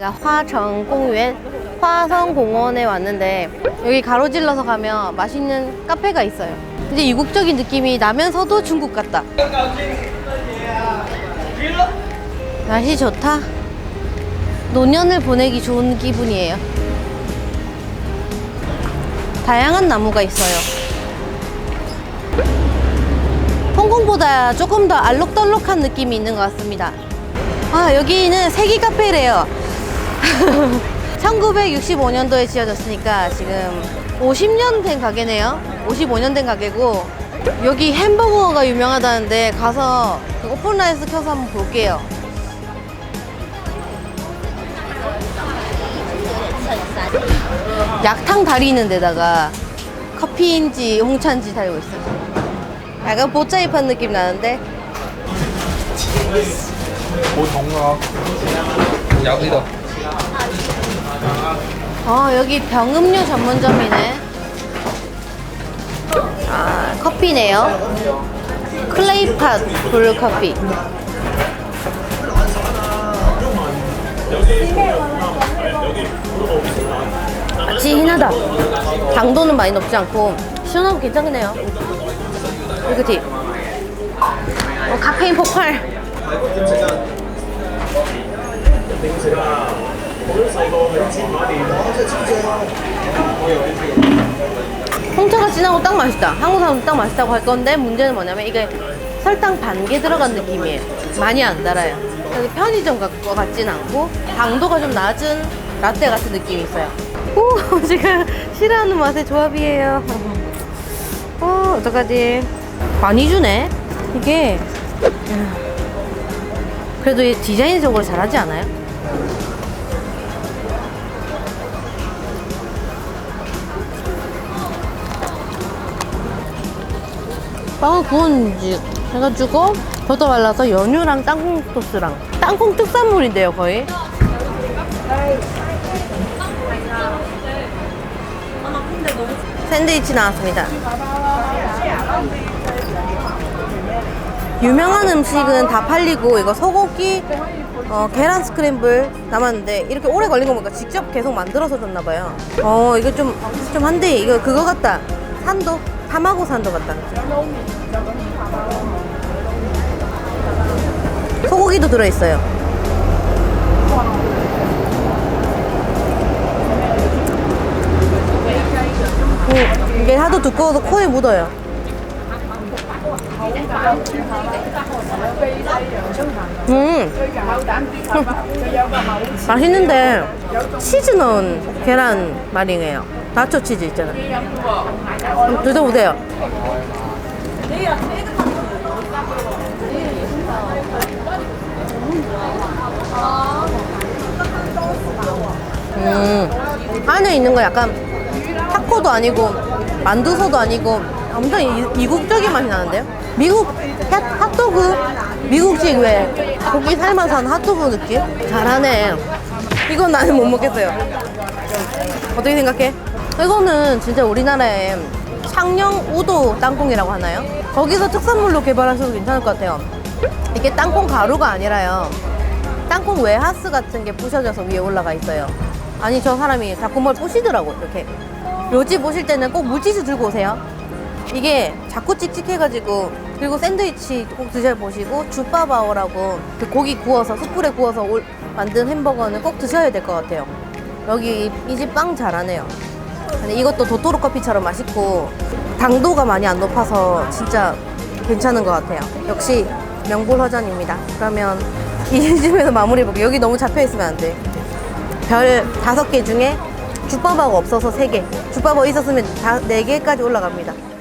화정 공園, 화성 공원에 왔는데 여기 가로질러서 가면 맛있는 카페가 있어요. 근데 이국적인 느낌이 나면서도 중국 같다. 날씨 좋다. 노년을 보내기 좋은 기분이에요. 다양한 나무가 있어요. 홍콩보다 조금 더 알록달록한 느낌이 있는 것 같습니다. 아, 여기는 세기 카페래요. 1965년도에 지어졌으니까 지금 50년 된 가게네요. 55년 된 가게고 여기 햄버거가 유명하다는데 가서 오픈라이스 켜서 한번 볼게요. 약탕 다리 있는 데다가 커피인지 홍차인지 달고 있어요. 약간 보짜입한 느낌 나는데. 오 정말 야구이다. 어, 여기 병음료 전문점이네. 아, 커피네요. 클레이팟 블루 커피. 아치 hin하다. 당도는 많이 높지 않고 시원하고 괜찮네요. 이그티. 어, 카페인 폭발. 홍차가 진하고 딱 맛있다. 한국 사람도 딱 맛있다고 할 건데 문제는 뭐냐면 이게 설탕 반 개 들어간 느낌이에요. 많이 안 달아요. 그래서 편의점 같- 같진 않고 당도가 좀 낮은 라떼 같은 느낌이 있어요. 오, 제가 싫어하는 맛의 조합이에요. 어, 어떡하지? 많이 주네. 이게 야. 그래도 이 디자인적으로 잘하지 않아요? 빵을 구운 지 해가지고 버터 발라서 연유랑 땅콩 소스랑. 땅콩 특산물인데요 거의? 샌드위치 나왔습니다. 유명한 음식은 다 팔리고 이거 소고기 어, 계란 스크램블 남았는데 이렇게 오래 걸린 거 보니까 직접 계속 만들어서 줬나 봐요. 어 이거 좀 좀 한데 이거 그거 같다. 산도 타마고 산도 같다 소고기도 들어있어요 오, 이게 하도 두꺼워서 코에 묻어요 음. 맛있는데 치즈 넣은 계란 말이에요. 나초 치즈 있잖아. 음, 드셔보세요. 음, 안에 있는 거 약간 타코도 아니고 만두소도 아니고 엄청 이- 이국적인 맛이 나는데요? 미국 핫, 핫도그? 미국식 왜 고기 삶아서 한 핫도그 느낌? 잘하네. 이건 나는 못 먹겠어요. 어떻게 생각해? 이거는 진짜 우리나라의 창녕 우도 땅콩이라고 하나요? 거기서 특산물로 개발하셔도 괜찮을 것 같아요. 이게 땅콩 가루가 아니라요. 땅콩 웨하스 같은 게 부셔져서 위에 올라가 있어요. 아니 저 사람이 자꾸 뭘 부시더라고 이렇게. 요집 오실 때는 꼭 물티슈 들고 오세요. 이게 자꾸 찍찍해가지고 그리고 샌드위치 꼭 드셔보시고 주바바오라고 그 고기 구워서 숯불에 구워서 올- 만든 햄버거는 꼭 드셔야 될 것 같아요. 여기 이 집 빵 잘하네요. 근데 이것도 도토로 커피처럼 맛있고 당도가 많이 안 높아서 진짜 괜찮은 것 같아요. 역시 명불허전입니다. 그러면 이 집에서 마무리해볼게요. 여기 너무 잡혀 있으면 안 돼. 별 다섯 개 중에 죽밥하고 없어서 세 개. 죽밥하고 있었으면 다네 개까지 올라갑니다.